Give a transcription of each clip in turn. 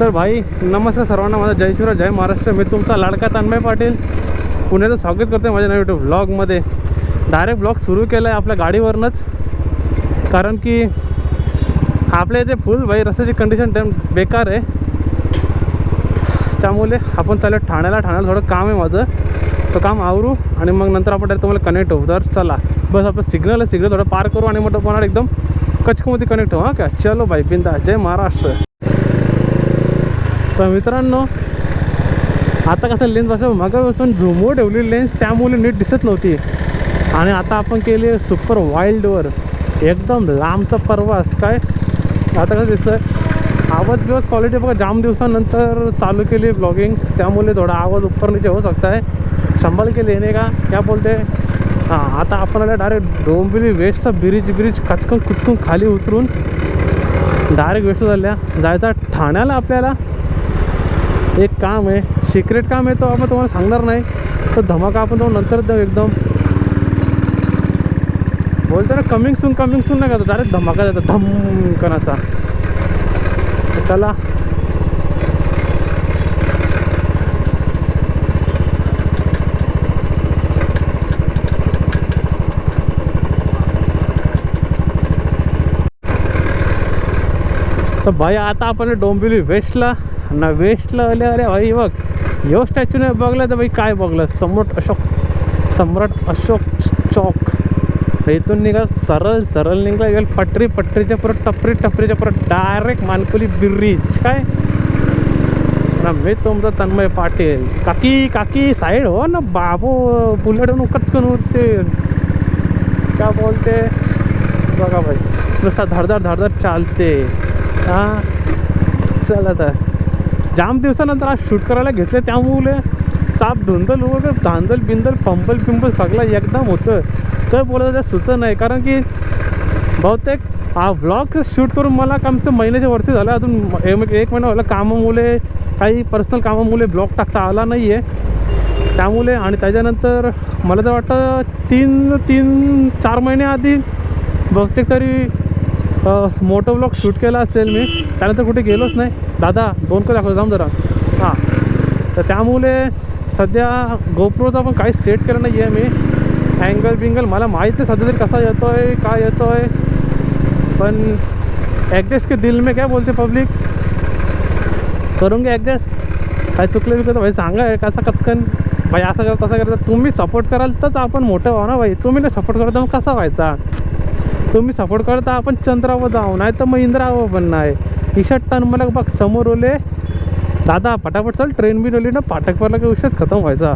तर भाई नमस्कार सर्वांना. माझा जय शिवराज जय महाराष्ट्र. मी तुमचा लाडका तन्मय पाटील. पुण्याचं स्वागत करतो माझ्या नवीन युट्यूब ब्लॉगमध्ये डायरेक्ट ब्लॉग सुरू केला आहे आपल्या गाडीवरनंच. कारण की आपल्या इथे फुल भाई रस्त्याची कंडिशन टेम बेकार आहे. त्यामुळे आपण चालू ठाण्याला. ठाण्याला थोडं काम आहे माझं. तो काम आवरू आणि मग नंतर आपण डायरेक्ट तुम्हाला कनेक्ट होऊ. तर चला. बस आपलं सिग्नल आहे. सिग्नल थोडं पार करू आणि मग तुम्हाला एकदम कचकमध्ये कनेक्ट होऊ. हां का चलो भाई बिंदा. जय महाराष्ट्र. तर मित्रांनो. आता कसं लेन्स बसलं मागापासून झुमो ठेवली लेन्स त्यामुळे नीट दिसत नव्हती. आणि आता आपण केली सुपर वाईल्डवर एकदम लांबचा प्रवास काय? आता कसं दिसतं आवाज दिवस क्वालिटी बघा जाम दिवसानंतर चालू केली ब्लॉगिंग त्यामुळे थोडा आवाज उपर नीचे होऊ सकता आहे संभाल के लेने का? क्या बोलते? हां आता आपण आल्या डायरेक्ट डोंबिवली वेस्टचा ब्रिज ब्रिज खचकून कुचकून खाली उतरून. डायरेक्ट वेस्ट झाल्या जायचा ठाण्याला आपल्याला. एक काम आहे सिक्रेट काम आहे तो आपण तुम्हाला सांगणार नाही तो धमाका आपण तो नंतर देऊ एकदम. बोलतो ना कमिंग सून कमिंग सून नाही का डायरेक्ट धमाका जातो धमकन असा. चला. तर भाई आता आपण डोंबिवली वेस्टला ना वेस्टला आले अरे भाई बघ. यो स्टॅच्यूने बघलं तर भाई काय बघलं? सम्राट अशोक सम्राट अशोक चौक. इथून निघा सरळ सरळ निघला गेल पटरी पटरीच्या परत टपरी टपरीच्या परत डायरेक्ट मानकुली ब्रिज काय? ना मी तुमचा तन्मय पाटील. काकी काकी साईड हो ना बाबू बुलेटून करून उरते क्या बोलते? बघा भाई नुसता धडधड धडधड चालते. हां? चला तर. जाम दिवसानंतर आज शूट करायला घेतलं त्यामुळे साप धुंदल वगैरे धांदल बिंदल पंपल पिंपल सगळं एकदम होतं. काय बोलायचं त्या सुचत नाही कारण की बहुतेक हा ब्लॉग शूट करून मला कमसे महिन्याच्या वरती झालं. अजून एक एक महिना झाला कामामुळे काही पर्सनल कामामुळे ब्लॉग टाकता आला नाही आहे त्यामुळे आणि त्याच्यानंतर मला तर वाटतं तीन तीन चार महिन्याआधी बहुतेक तरी मोटो ब्लॉग शूट केला असेल मी. त्यानंतर कुठे गेलोच नाही. दादा दोन का दाखवतो जाऊन जरा. हां. तर त्यामुळे सध्या गोप्रोचा पण काही सेट केलं नाही आहे मी. अँगल बिंगल मला माहीत नाही सध्या तरी कसा येतो आहे काय येतो आहे पण ॲडजस्ट के दिल में काय बोलते पब्लिक करूंगे ॲडजस्ट काय चुकलं बिकलं तर भाई सांगा कसा कचकन? भाई असं करा तसं करता. तुम्ही सपोर्ट कराल तरच आपण मोठं व्हा ना भाई. तुम्ही नाही सपोर्ट करता मग कसा व्हायचा? तुम्ही सपोर्ट करता आपण चंद्रावर जाऊ नाही तर मग इंद्रावर पण नाही. इशट टन मला बघ समोर ओले. दादा पटापट चाल ट्रेन बी ओली ना फाटक पडला की उशीरच खतम व्हायचा.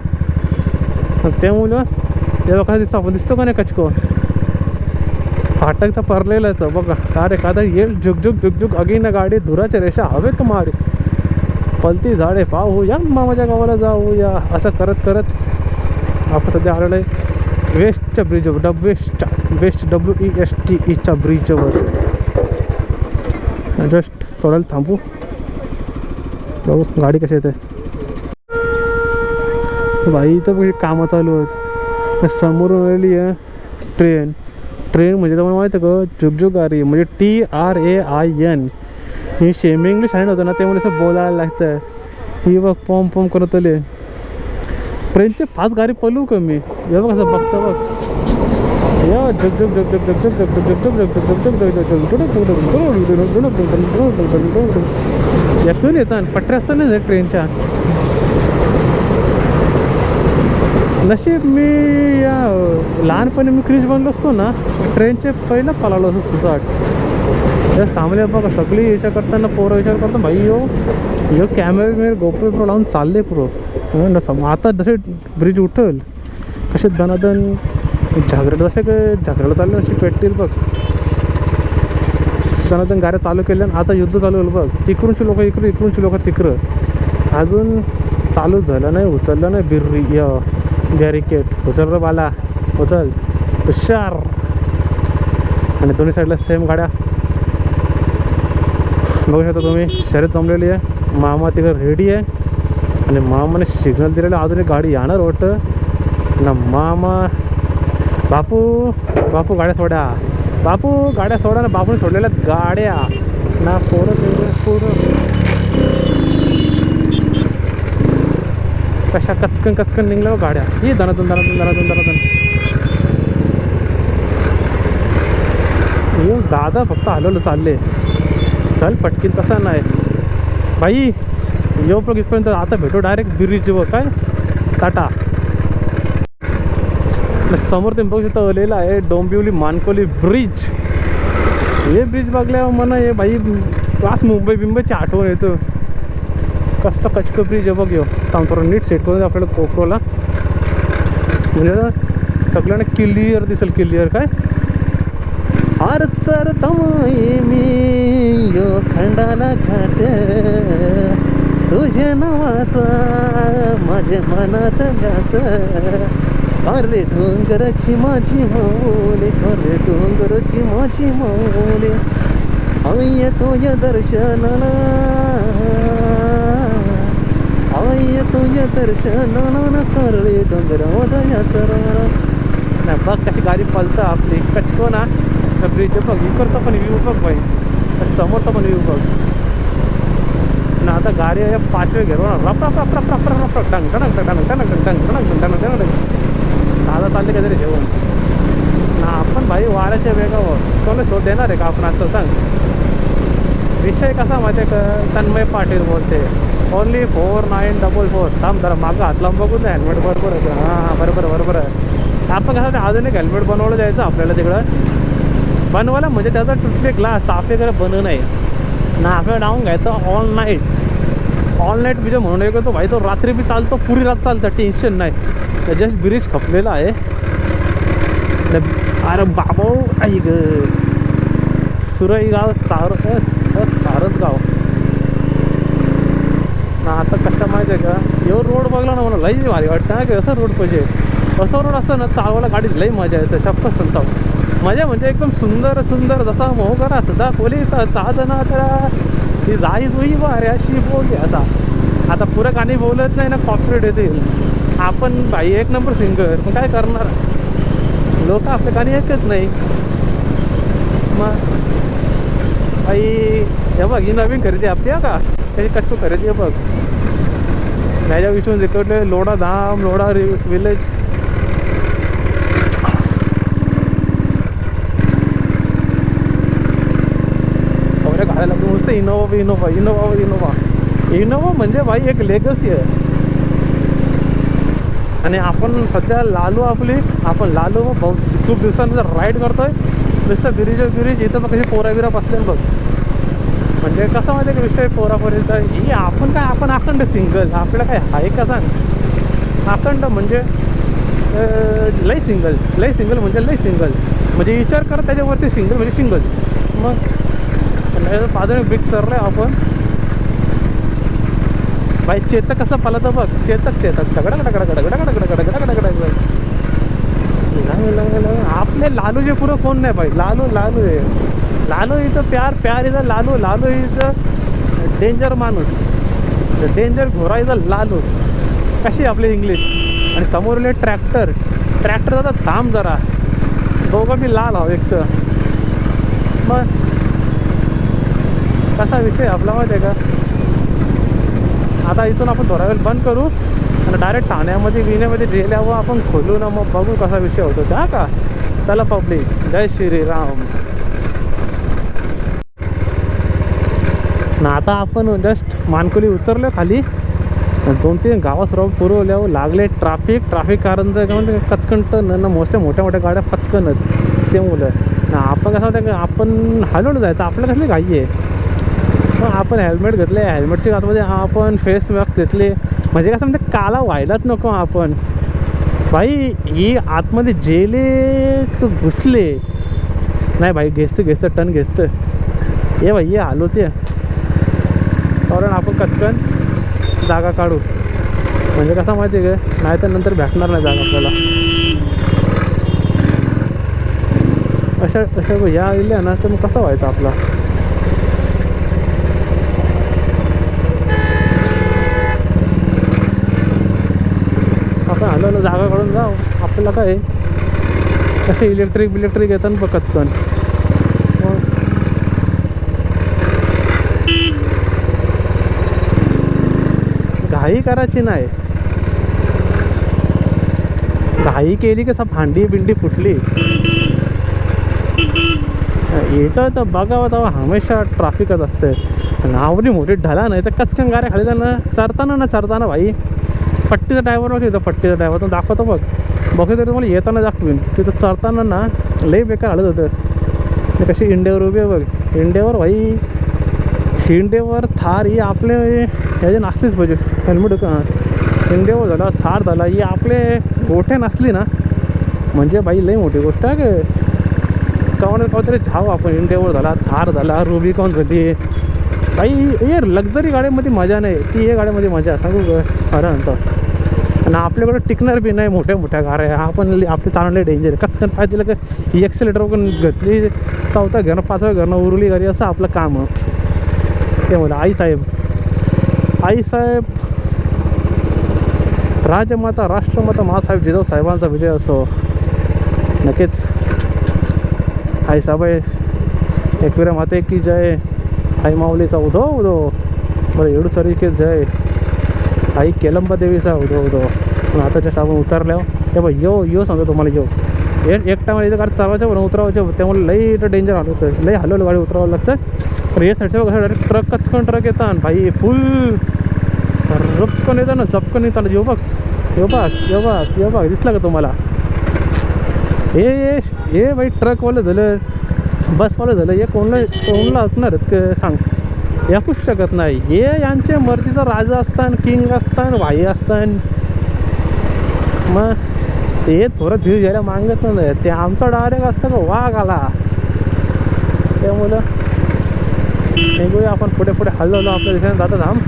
त्यामुळं ते बघा दिसतो आपण दिसतो का नाही कचको? फाटक तर परलेलंच बघा अरे का तर येईल झुक झुक झुक झुक अगीन गाडी धुराच्या रेषा हवेत मारे पलती झाडे पाहू या मामाच्या गावाला जाऊ या असं करत करत आपण सध्या आलेलं आहे. वेस्टच्या ब्रिजवर डब वेस्टच्या west W E S T ईच्या ब्रिजवर जस्ट थोड्याला थांबू. बघू गाडी कशी येते. भाई इथं कामं चालू आहेत. समोरून आलेली आहे ट्रेन. ट्रेन म्हणजे तुम्हाला माहिती आहे का? जुगजुगारी म्हणजे T R A I N. He semi English आहे होतं ना त्यामुळे असं बोलायला लागतं ही बघ पॉम पॉम करत आले. ट्रेनचे फास्ट गाडी पलू का मी हे बघ असं बघता बघ. यातून येतात पट्ट्या आहे ट्रेनच्या. नशीब मी या लहानपणी मी क्रिश बनलो असतो ना ट्रेनचे पहिला पलालो असतो सुसाट या सामने बघा सगळी विचार करताना पोरं विचार करतो भाई यो यो कॅमेरे मी गोपुर पुरो लावून चालले पुरो. आता जसे ब्रिज उठल कसे दनादन झगडत जसे काय झगडायला चाललं अशी पेटतील बघ. सनातन गाड्या चालू केल्या आणि आता युद्ध चालू होईल बघ. तिकडूनची लोक इकडं इकडूनची लोक तिकडं. अजून चालू झालं नाही उचललं नाही बिर्री य बॅरिकेड उचल रे बाला उचल. हुशार. आणि दोन्ही साईडला सेम गाड्या. बघू शकता तुम्ही शर्यत जमलेली आहे. मामा तिकडे रेडी आहे. आणि मामाने सिग्नल दिलेलं अजून एक गाडी येणार वाटतं. ना मामा बापू बापू गाड्या सोडा. बापू गाड्या सोडा ना बापूने सोडलेल्या गाड्या. ना पोरं पोरं. कशा कचकन कचकन निघल्या हो गाड्या. ही धनातून दनातून दनातून दनातून येऊन दादा फक्त हलवलं चालले. चल पटकीन तसा नाही. बाई येऊ पण इथपर्यंत. आता भेटू डायरेक्ट बिरीजवर काय? टाटा. समोर ते बघू शकता आलेलं आहे डोंबिवली मानकोली ब्रिज हे ब्रिज बघल्यावर म्हणा हे बाई क्लास मुंबई बिंबईची आठवण येतं. कसं कचक ब्रिज आहे बघ यो. थांब थोडं नीट सेट करून आपल्याला कोपरोला म्हणजे सगळ्यांना क्लिअर दिसेल क्लिअर काय? हार चर मी यो खंडाला खाट तुझ्या नावाचा माझ्या मनात जात. कारले डोंगराची माझी माऊली कारले डोंगराची माझी माऊली आई या दर्शनाला आई या दर्शनाला कारले डोंगरा सराला ना बघ कशी गाडी पलतं आपली कचको ना ब्रिज बघ इकडचा पण व्ह्यू बघ बाई त्या समोरचा पण व्ह्यू बघ ना आता गाडी पाचवे घेरो ना रप रप रप रप रप रप रप डंग डंग डंग डंग डंग डंग डंग डंग डंग डंग दादा चालले काहीतरी जेवण. ना आपण भाई वाऱ्याच्या वेगावर. कोणाला शोध देणार आहे का आपण असं सांग? विषय कसा माहिती आहे का? तन्मय पाटील बोलते only four nine double four थांब जरा मागं हात लावून बघून हेल्मेट बरोबर आहे. हां हां बरोबर बरोबर आहे. आपण कसं ते अजून एक हेल्मेट बनवलं जायचं आपल्याला तिकडं? बनवायला म्हणजे त्याचा तुटले ग्लास तर आपल्याकडे बनवू नाही ना आपल्याला डाऊन घ्यायचं all night all night Vijay म्हणून एक तो भाई तो रात्री बी चालतो पुरी रात चालतं. टेन्शन नाही. तर जस्ट ब्रिज खपलेला आहे. अरे बाबा आई ग. सुरई गाव सार अ, सारस गाव. ना आता कशा माहिती आहे का? यो रोड बघला ना मला लई भारी वाटतं ना की असं रोड पाहिजे. असं रोड असतं ना चालवायला गाडीत लई मजा येते शप्प सांगतो मजा म्हणजे एकदम सुंदर सुंदर जसा मोह करा सदा चालत ना त्या ती जाई जुई अरे अशी बोलली असा आता पुरं गाणी बोलत नाही ना कॉपरेट येतील आपण भाई एक नंबर सिंगर मग काय करणार? लोक आपले गाणी ऐकत नाही. मग भाई हे बघ ही नवीन खरेदी आपली आहे का? त्याची कशी खरेदी आहे बघ. माझ्या विचारून तिकडले लोडा धाम लोडा विलेज एवढ्या गाड्या लागून नुसतं Innova Innova Innova Innova Innova. म्हणजे भाई एक लेगसी आहे. आणि आपण सध्या लालू आपली आपण लालू भाऊ खूप दिवसानंतर राईड करतोय नुसतं ब्रिज बिरीज इथं मग कशी पोरा बिरा बसले बघ. म्हणजे कसं माहिती का विषय पोरापर्यंत? ही आपण काय आपण अखंड सिंगल आपल्याला काय आहे का सांग? अखंड म्हणजे लय सिंगल लय सिंगल म्हणजे लई सिंगल म्हणजे विचार कर त्याच्यावरती सिंगल म्हणजे सिंगल मग पण बाजूने बिग सरलं आपण. बाई चेतक कसं तर बघ. चेतक चेतक. दगडा गडा गडा गडा गडा गडा गडा गडा आपले लालू जे पुरं कोण नाही बाई लालू लालू आहे लालू इथं प्यार प्यार इथं लालू. लालू इथं डेंजर माणूस. डेंजर घोरा इथं लालू. कशी आपली इंग्लिश आणि समोरले ट्रॅक्टर ट्रॅक्टर जाता थांब जरा. दोघं मी लाल हवं एक तर मग कसा विषय आपला माहिती आहे का? आता इथून आपण थोडा वेळ बंद करू आणि डायरेक्ट ठाण्यामध्ये विण्यामध्ये गेल्यावर आपण खोलू ना मग बघू कसा विषय होतो त्या का? चला पब्लिक जय श्रीराम. ना आता आपण जस्ट मानकुली उतरलो खाली. दोन तीन गावात राहून पुरवल्यावर लागले ट्राफिक ट्राफिक कारण जर का म्हणजे कचकंट न मोस्ट मोठ्या मोठ्या गाड्या पचकणत ते मुलं ना आपण कसं होतं का आपण हलवलं जायचं. आपल्याला कसली घाई आहे? पण आपण हेल्मेट घेतले हेल्मेटच्या आतमध्ये आपण फेस मास्क घेतले. म्हणजे कसं म्हणजे काला व्हायलाच नको आपण. भाई ही आतमध्ये जेले घुसले. नाही भाई घेसतं घेसतं टन घेसतं. ये भाई ये आलोच आहे कारण आपण कचकन जागा काढू. म्हणजे कसं माहिती आहे का? नाही तर नंतर भेटणार नाही जागा आपल्याला. अशा अशा या आल्या ना तर मग कसं व्हायचं आपला आपण हलवलं जागा काढून जाऊ. आपल्याला काय कसे इलेक्ट्रिक बिलेक्ट्रिक येतात बघ कचकन घाई करायची नाही. घाई केली कसं भांडी बिंडी फुटली. येतं तर बघावं तेव्हा हमेशा ट्राफिकच असते. नावली मोठी ढला नाही तर कचकन गाड्या खाली जाणं? चरताना ना चरताना भाई. पट्टीचा ड्रायव्हर बघ इथं पट्टीचा ड्रायव्हर तो दाखवतो बघ. बघू तरी तुम्हाला येताना दाखवीन. तिथं चढताना ना लई बेकार आलं होतं. ते कशी इंडियावर उभी आहे बघ. इंडियावर भाई इंडियावर थार ही आपले ह्याचे नाचलीच पाहिजे. हेल्मेट का इंडियावर झाला थार झाला. ही आपले गोठे नसली ना म्हणजे बाई लई मोठी गोष्ट आहे. का कावणे झाव आपण. इंडियावर झाला थार झाला रुबिकॉन झाली बाई हे लक्झरी गाड्यामध्ये मजा नाही. ती हे गाड्यामध्ये मजा. सांगू का? खरं म्हणतो. आणि आपल्याकडे टिकणार बी नाही मोठ्या मोठ्या गाड्या. आपण आपले चांगले डेंजर कसं काय दिलं का ही एक्सिलेटर पण घेतली चौथा घेणं पाचव्या घेणं उरली गाडी असं आपलं काम. ते म्हणलं आईसाहेब आईसाहेब राजमाता राष्ट्रमाता महासाहेब जिजाऊ साहेबांचा विजय असो. नक्कीच. आईसाहेब आहे एकविरा माते की जय. आई माऊलीचा उदो उदो. बरं एवढं सरी की जय. आई केलंबा देवीचा उदो उदो. पण आता जस्ट आपण उतरल्यावर ते बघ यो यो सांगतो तुम्हाला यो. एक एक टायमाला इथं गाडी चालवायचं पण उतरावायचं त्यामुळे लई इथं डेंजर आलं होतं. लई हलवलं गाडी उतरावं लागतं. तर हे साईडच्या कसं डायरेक्ट ट्रक कचकन ट्रक येतात भाई फुल रपकन येतं ना झपकन येताना यो बघ यो बघ यो बघ यो बघ दिसला का तुम्हाला? हे हे भाई ट्रकवालं झालं. बसवालं झालं. हे कोणला कोणला असणार आहेत का? सांग. याकूच शकत नाही. हे यांचे मर्जीचा राजा असतान किंग असतान भाई असतान. मग ते थोडं धीर घ्यायला मागत नाही. ते आमचा डायरेक्ट असतं वाघ आला. त्यामुळं निघूया आपण पुढे पुढे. हल्लो आपल्या दिशेने जाता धाम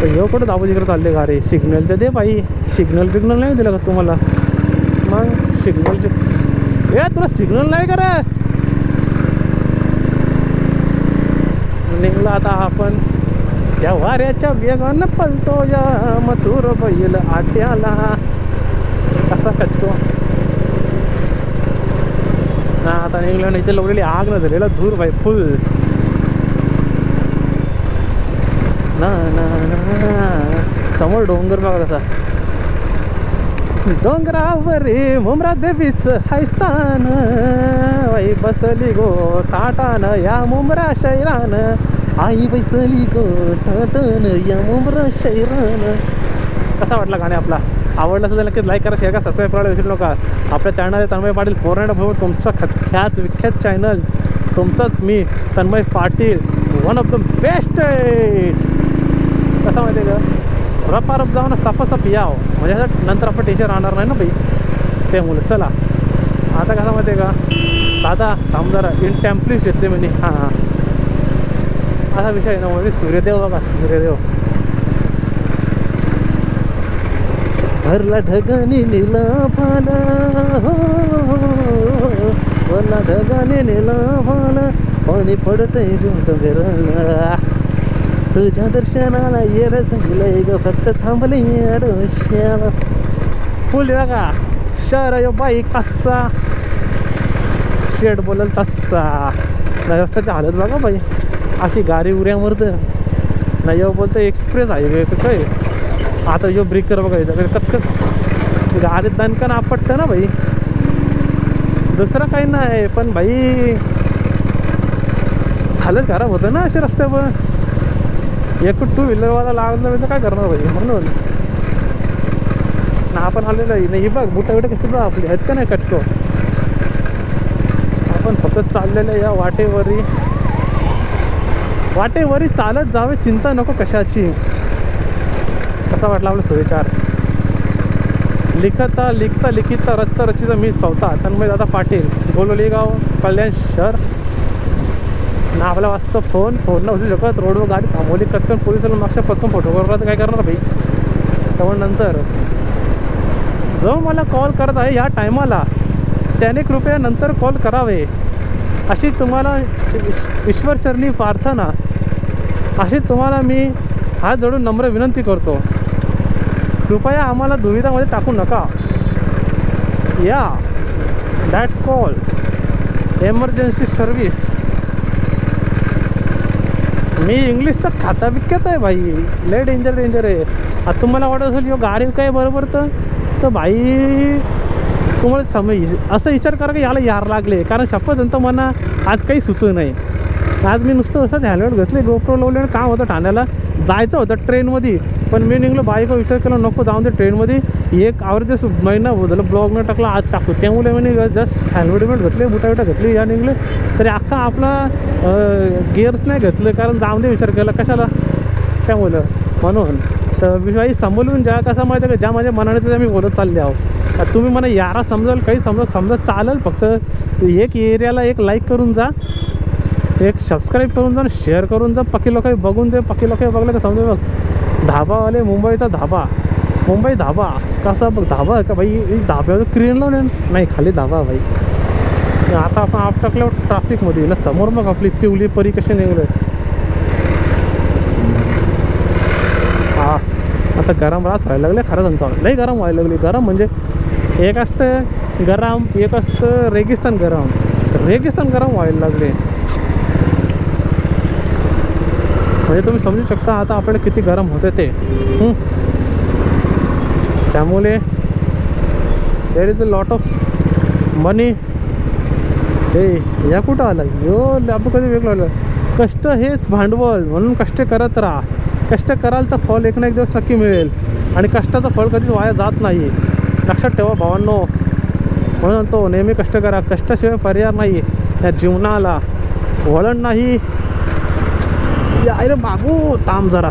तर हे कुठं दाबू तिकडे चालले गाडी सिग्नलचं दे बाई. सिग्नल बिग्नल नाही दिलं का तुम्हाला? मग सिग्नलचे ए तुला सिग्नल नाही करा निघला आता आपण. या वाऱ्याच्या वेगानं पलतो या मथुर बैल आट्याला. कसा कचको ना आता निघलं नाही इथे लावलेली आग न झालेला धूर बाई फुल. ना ना ना समोर डोंगर बघा कसा. डोंगरावर मुमरा देवीच हायस्तान बाई बसली गो ताटान या मुमरा शैरान आई बसली गो ताटान या कसा वाटला गाणे आपला? आवडला असेल तर नक्कीच लाईक करा शेअर करा सबस्क्राईब करायला विसरू नका. आपल्या चॅनल आहे तन्मय पाटील फोर नाईट भाऊ तुमचं ख्यात विख्यात चॅनल तुमचाच मी Tanmay Patil one of the best कसं माहिती आहे का? रपा जाऊन सपासप याव. म्हणजे नंतर आपण टीचर राहणार नाही ना बाई. ते मुलं चला. आता कसं माहिती आहे का? दादा थांब जरा इन टेम्पलीच घेतले म्हणजे हां हां. असा विषय आहे ना सूर्यदेव बघा सूर्यदेव भरला ढगाने निला हो भरला ढगाने निला भाला पाणी पडतंय डोंगराला तुझ्या दर्शनाला येर झालंय ग फक्त थांबले डोश्याला फुल बघा शहर यो बाई कसा शेड बोलल तसा रस्त्याची हालत बघा बाई अशी गाडी उऱ्यावर नाही यो बोलतो एक्सप्रेस हायवे काय आता यो ब्रेकर बघा इथं कचकच. गाडीत दणकन आपटतं ना भाई दुसरं काही नाही पण भाई हालत खराब होतं ना असे रस्त्यावर एक टू व्हीलरवाला लागलं म्हणजे काय करणार भाई म्हणून ना आपण आलेलं आहे. नाही बघ बुटा बिटा कसं बघ आपली आहेत का नाही कटको? आपण फक्त चाललेलं आहे या वाटेवरी. वाटेवरी चालत जावे चिंता नको कशाची. कसा वाटला आपला सुविचार? लिखता लिखता लिखिता रचता रचिता मी चौथा. तन्मय दादा पाटील गोलोली गाव कल्याण शहर. ना आपला वाजता फोन फोन न उचलू शकत रोडवर गाडी थांबवली कचकन पोलिसाला मागच्या पचकन फोटो करतात काय करणार भाई त्यामुळे नंतर जो मला कॉल करत आहे या टायमाला त्याने कृपया नंतर कॉल करावे. अशी तुम्हाला ईश्वरचरणी प्रार्थना. अशी तुम्हाला मी हात जोडून नम्र विनंती करतो. कृपया आम्हाला दुविधामध्ये टाकू नका. या. दॅट्स कॉल एमर्जन्सी सर्विस मी इंग्लिशचं खाता विकत आहे भाई. लय डेंजर डेंजर आहे. आता तुम्हाला वाटत असेल यो गाडी काय बरोबर तर? तर भाई तुम्हाला समय असं विचार करा की याला यार लागले. कारण शपथ म्हणा आज काही सुचू नाही. आज मी नुसतं असं हॅलमेट घेतले गोप्रो लावले आणि काम होतं ठाण्याला. जायचं होतं ट्रेनमध्ये. पण मी निघलो बाईक विचार केला नको जाऊन ते ट्रेनमध्ये. एक आवडते महिना हो झालं ब्लॉग न टाकला आज टाकू. त्यामुळे मी जस्ट हेल्मेट विमेट घेतले बुटा बिटा घेतली या निघले. तरी अख्खा आपला गिअर्स नाही घेतलं कारण जाऊन दे विचार केला कशाला? त्यामुळं म्हणून. तर विषयी समजून ज्या कसं माहिती आहे का? ज्या माझ्या मनाने त्या मी बोलत चालले आहो. तुम्ही मला यारा समजाल काही समजा समजा चालेल फक्त एक एरियाला एक लाईक करून जा. एक सबस्क्राईब करून जा शेअर करून जा. पक्की लोक बघून दे. पक्की लोक बघलं का समजा बघ. धाबावाले मुंबईचा धाबा. मुंबई धाबा. कसा बघ धाबा का भाई? धाब्यावर क्रीन लावून नाही खाली धाबा भाई. आता आपण आपटकल्यावर ट्रॅफिकमध्ये ना समोर मग आपली पिवली परी कशी निघले हा. आता गरम रास व्हायला लागले खरं सांगतो लई गरम व्हायला लागली. गरम म्हणजे एक असतं गरम एक असतं रेगिस्तान गरम. रेगिस्तान गरम व्हायला लागले. म्हणजे तुम्ही समजू शकता आता आपण किती गरम होते ते. त्यामुळे there is a lot of money ते या कुठं आला यो आपण कधी वेगळं आलं? कष्ट हेच भांडवल. म्हणून कष्ट करत राहा. कष्ट कराल तर फळ एक ना एक दिवस नक्की मिळेल. आणि कष्टाचं फळ कधीच वाया जात नाही. लक्षात ठेवा भावांनो. म्हणून तो नेहमी कष्ट करा. कष्टाशिवाय पर्याय नाही. या जीवनाला. वळण नाही. या. अरे बाबू ताम जरा.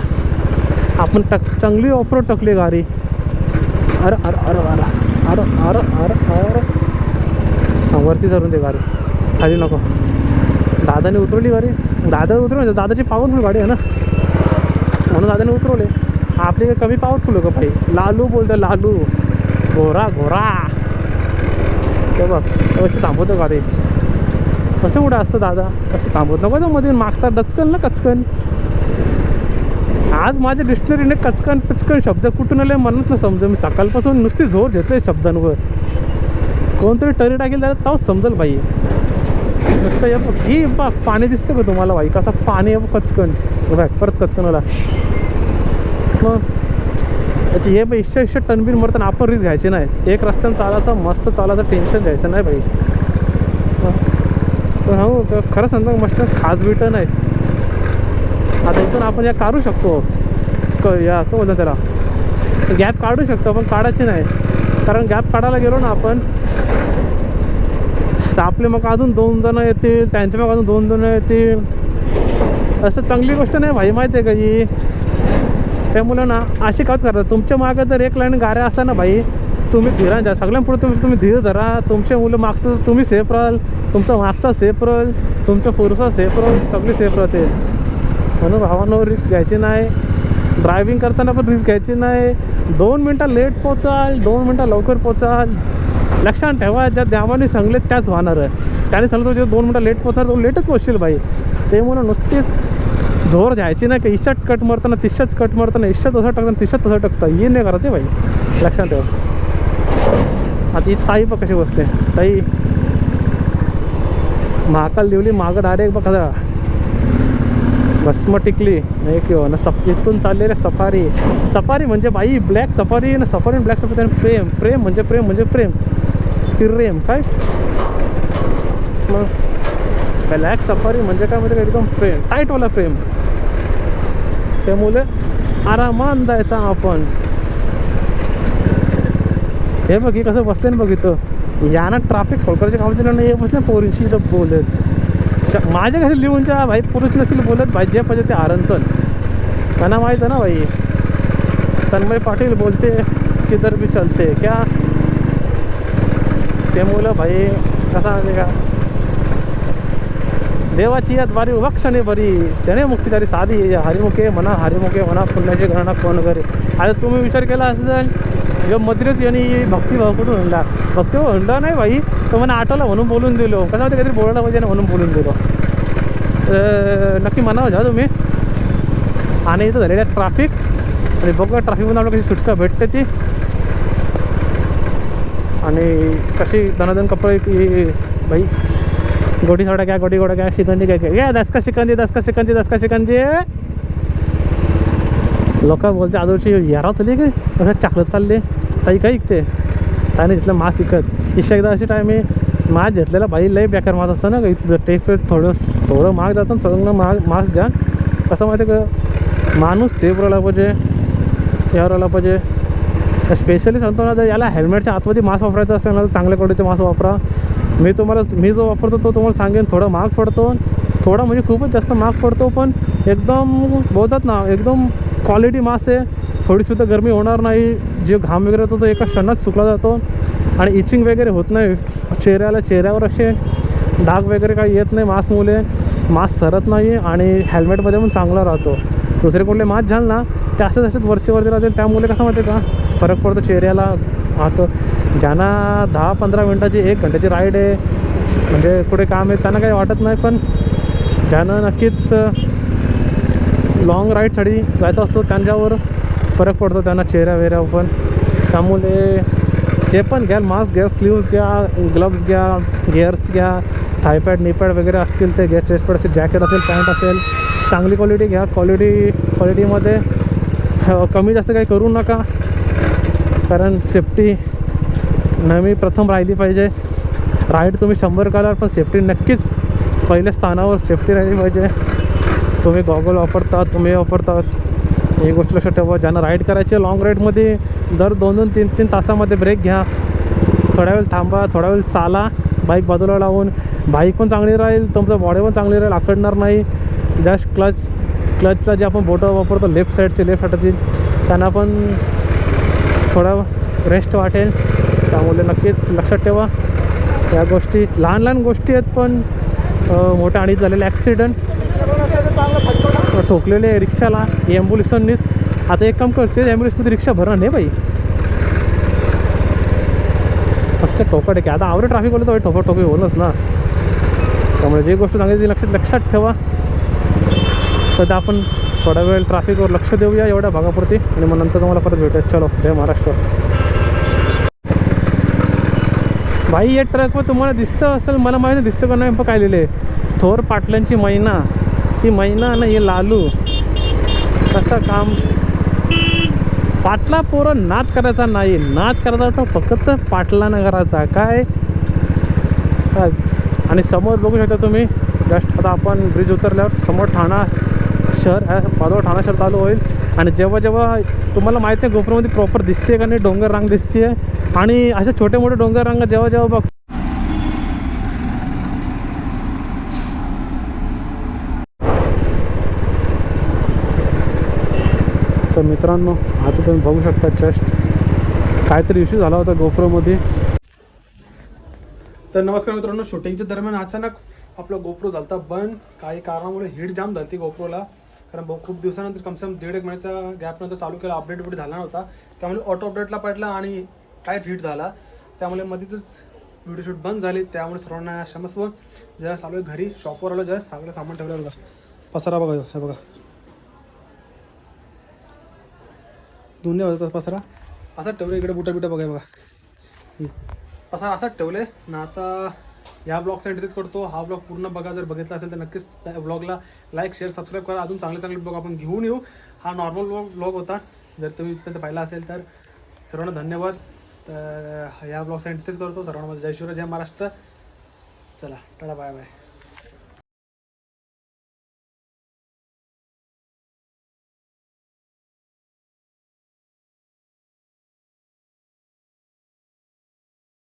आपण टक चांगली ऑफरोड टकली गाडी. अरे अरे अरे अरे अरे अरे अरे अरे. हां वरती धरून दे गाडी. खाली नको. दादाने उतरवली गाडी. दादा उतरवली म्हणजे दादाची पावरफुल गाडी आहे ना? म्हणून दादाने उतरवले. आपली काही कमी पावरफुल आहे का भाई लालू बोलतो लालू. घोरा घोरा. ते बघ अशी थांबवतो गाडी. कसं कुठं असतं दादा? कसं थांबवत नको मध्ये मागचा डचकन ना कचकन. आज माझ्या डिक्शनरीने कचकन पिचकन शब्द कुठून आले म्हणत ना समजा मी सकाळपासून नुसती जोर घेतोय शब्दांवर. कोणतरी टरी टाकेल त्याला तेव्हाच समजेल बाई. नुसतं या बघ ही बघ पाणी दिसतं का तुम्हाला बाई? कसं पाणी आहे कचकन. बघ परत कचकन आला मग याची हे बाई इच्छा इच्छा टनबिन मरताना आपण रिस्क घ्यायची नाही. एक रस्त्यानं चालायचं मस्त चालायचं टेन्शन घ्यायचं नाही बाई. हो खरं सांगतो मस्त खास बिटं नाही. आता इथून आपण या काढू शकतो. क या काय बोलतो त्याला. गॅप काढू शकतो पण काढायची नाही. कारण गॅप काढायला गेलो ना आपण तर आपले मग अजून दोन जणं येतील त्यांच्या मग अजून दोन जणं येतील. असं चांगली गोष्ट नाही भाई माहिती आहे का ही? त्यामुळे ना अशी काच करतात तुमच्या मागे जर एक लाईन गाड्या असता ना भाई तुम्ही धीरा द्या सगळ्यांपुढे तुम्ही तुम्ही धीर धरा. तुमचे मुलं मागचं तुम्ही सेफ राहाल. तुमचा मागचा सेफ राहील. तुमच्या पुरुषा सेफ राहील. सगळी सेफ राहते म्हणून भावांनो रिस्क घ्यायची नाही. ड्रायव्हिंग करताना पण रिस्क घ्यायची नाही. दोन मिनटं लेट पोचाल दोन मिनटं लवकर पोचाल लक्षात ठेवा ज्या देवाने सांगले त्याच होणार आहे. त्याने सांगतो जे दोन मिनटं लेट पोचणार तो लेटच पोचशील बाई. ते म्हणून नुसतीच जोर द्यायची नाही का इशात कट मारताना तिशाच कट मारताना इशात असं टाकताना तिशात तसं टाकता ये नाही करत बाई. लक्षात ठेवा. आता ही ताई पण कशी बसते ताई. महाकाल देवली मागं डायरेक्ट बघा भस्म टिकली नाही किंवा हो, ना सफ इथून चाललेले सफारी. सफारी म्हणजे बाई ब्लॅक सफारी ना सफारी ब्लॅक सफारी आणि प्रेम प्रेम म्हणजे प्रेम म्हणजे प्रेम. प्रेम काय? मग ब्लॅक सफारी म्हणजे काय म्हणजे एकदम प्रेम टाईटवाला प्रेम. त्यामुळे आरामात जायचा आपण. हे बघ हे कसं बसले ना बघितलं यानं ट्रॅफिक सोडकायच्या कामाच्या नाही हे बसले पोरींशी इथं बोलत. माझ्या कसं लिहून जा भाई पुरुष नसतील बोलत भाई जे पाहिजे ते आरणचल त्यांना माहीत आहे ना भाई. तन्मय पाटील बोलते किधर बी चलते. क्या? ते मुलं भाई कसा म्हणजे का? देवाची यात बारी वक्षणे बरी त्याने मुक्तीचारी साधी. हरिमुखे म्हणा हरिमुखे म्हणा पुण्याची गणना कोण करे? आता तुम्ही विचार केला असेल. जेव्हा मद्रेस यांनी भक्तीभाव कुठून म्हणला भक्तीभाव म्हणला नाही भाई तो मला आठवला म्हणून बोलून दिलो. कसं होतं काहीतरी बोलायला पाहिजे ना म्हणून बोलून दिलो. नक्की म्हणावं जा तुम्ही. आणि इथं झालेलं ट्रॅफिक आणि बघा ट्रॅफिकमधून आपल्याला कशी सुटका भेटते ती. आणि कशी दनादन कपडे की भाई गोडी सोडा घ्या गोडी गोडा घ्या शिकंजी काय काय दसका शिकंजी दस का शिकंजी दस शिकंजी. लोक बोलते आजूची यारा चालली काय? असं चाकलत चालले. ताई काय इकते त्याने घेतलं मास्क विकत. इशा एकदा अशी टाईम आहे मास्क घेतलेला बाई लय बेकार मास असतं ना इथं टेस्ट थोडं थोडं महाग जातं सगळं माग मास्क द्या कसं माहिती आहे का? माणूस सेफ राहिला पाहिजे यावर राहिला पाहिजे. स्पेशली सांगतो ना जर याला हेल्मेटच्या आतमध्ये मास्क वापरायचं असेल ना तर चांगल्या क्वालिटीचे मास्क वापरा. मी तुम्हाला मी जो वापरतो तो तुम्हाला सांगेन थोडा महाग पडतो. थोडा म्हणजे खूपच जास्त महाग पडतो पण एकदम बोलतात ना एकदम क्वालिटी मास्क आहे. थोडीसुद्धा गरमी होणार नाही. जे घाम वगैरे होतो तो एका क्षणात सुकला जातो. आणि इचिंग वगैरे होत नाही. चेहऱ्याला चेहऱ्यावर असे डाग वगैरे काही येत नाही मास्कमुळे मास्क सरत नाही आणि हेल्मेटमध्ये पण चांगला राहतो. दुसरे कुठले मास्क झाल ना ते असंच तसेच वरचे वरती राहतील. त्यामुळे कसं माहिती का? फरक पडतो चेहऱ्याला. राहतो ज्यांना दहा पंधरा मिनटाची एक घंट्याची राईड आहे म्हणजे कुठे काम आहे त्यांना काही वाटत नाही. पण ज्यांना नक्कीच लॉंग राईडसाठी जायचा असतो त्यांच्यावर फरक पडतो त्यांना चेहऱ्या वेऱ्यावर पण. त्यामुळे जे पण घ्याल मास्क घ्या स्लीव्ज घ्या ग्लव्स घ्या गिअर्स घ्या थायपॅड निपॅड वगैरे असतील ते घ्या चेस्टपॅड असेल जॅकेट असेल पॅन्ट असेल चांगली क्वालिटी घ्या. क्वालिटी क्वालिटीमध्ये कमी जास्त काही करू नका. कारण सेफ्टी नेहमी प्रथम राहिली पाहिजे. राईड तुम्ही शंभर करा पण सेफ्टी नक्कीच पहिल्या स्थानावर सेफ्टी राहिली पाहिजे. तुम्ही गॉगल वापरतात तुम्ही वापरतात. ही गोष्ट लक्षात ठेवा. ज्यांना राईड करायची लॉंग राईडमध्ये दर दोन दोन तीन तीन तासामध्ये ब्रेक घ्या. थोड्या वेळ थांबा थोडा वेळ चाला. बाईक बाजूला लावून. बाईक पण चांगली राहील तुमचं बॉडी पण चांगली राहील आकडणार नाही. जस्ट क्लच क्लचला जे आपण बोटं वापरतो लेफ्ट साईडचे लेफ्ट हाताची त्यांना पण थोडा रेस्ट वाटेल. त्यामुळे नक्कीच लक्षात ठेवा. या गोष्टी लहान लहान गोष्टी आहेत पण मोठ्या आणि झालेले ॲक्सिडेंट ठोकलेले रिक्षाला ॲम्ब्युलन्सनीच. आता एक काम करते ॲम्ब्युलन्समध्ये रिक्षा भरणार नाही बाई. फक्त ठोकट आहे की. आता आवडे ट्रॅफिक बोलतो तर ठोकं ठोकी ना. त्यामुळे जे गोष्ट सांगितली ती लक्षात लक्षात ठेवा. सध्या आपण थोडा वेळ ट्रॅफिकवर लक्ष देऊया एवढ्या भागापुरती आणि मग नंतर तुम्हाला परत भेटूया. चलो जय महाराष्ट्र. भाई या ट्रकवर तुम्हाला दिसतं असेल मला माहिती दिसतं का नाही पण काय लिहिले थोर पाटलांची मैना. ती मैना ना हे लालू. कसं काम? पाटला पोरं नाद करायचा नाही. नाद करायचा तर फक्त पाटलानं करायचा. काय? काय? आणि समोर बघू शकता तुम्ही जस्ट आता आपण ब्रिज उतरल्यावर समोर ठाणा शहर आहे ठाणा शहर चालू होईल. आणि जेव्हा जेव्हा तुम्हाला माहिती आहे गोपुरामध्ये प्रॉपर दिसते का नाही डोंगर रांग दिसते आणि असे छोटे मोठे डोंगर रांग जेव्हा जेव्हा बघ तर मित्रांनो आता तुम्ही बघू शकता जस्ट काहीतरी इश्यू झाला होता गोप्रोमध्ये. तर नमस्कार मित्रांनो शूटिंगच्या दरम्यान अचानक आपला गोप्रो झालता बंद. काही कारणामुळे हीट जाम झाली गोप्रोला. कारण खूप दिवसानंतर कमसे कम दीड एक महिन्याचा गॅपनंतर चालू केला अपडेट बिडेट झाला नव्हता. त्यामुळे ऑटो अपडेटला पडला आणि टाईट हिट झाला. त्यामुळे मध्येच व्हिडिओ शूट बंद झाले. त्यामुळे सर्वांना क्षमस्व. जरा चालू आहे घरी शॉपवर आलो जरा चांगलं सामान ठेवलं बघा. पसारा बघा हे बघा. दोन्ही वाजतात पसारा. असा ठेवलं इकडे बुटा बिटा बघा बघा. हे. पसारा असाच ठेवले. ना आता या ब्लॉगचा तेच करतो. हा ब्लॉग पूर्ण बघा जर बघितला असेल तर नक्कीच त्या ब्लॉगला लाईक शेअर सबस्क्राईब करा. अजून चांगले चांगले ब्लॉग आपण घेऊन येऊ. हा नॉर्मल ब्लॉग ब्लॉग होता. जर तुम्ही इथपर्यंत पाहिला असेल तर सर्वांना धन्यवाद. तर या ब्लॉगचा तेच करतो. सर्वांना माझं जय शिवराय जय महाराष्ट्र. चला टाटा बाय बाय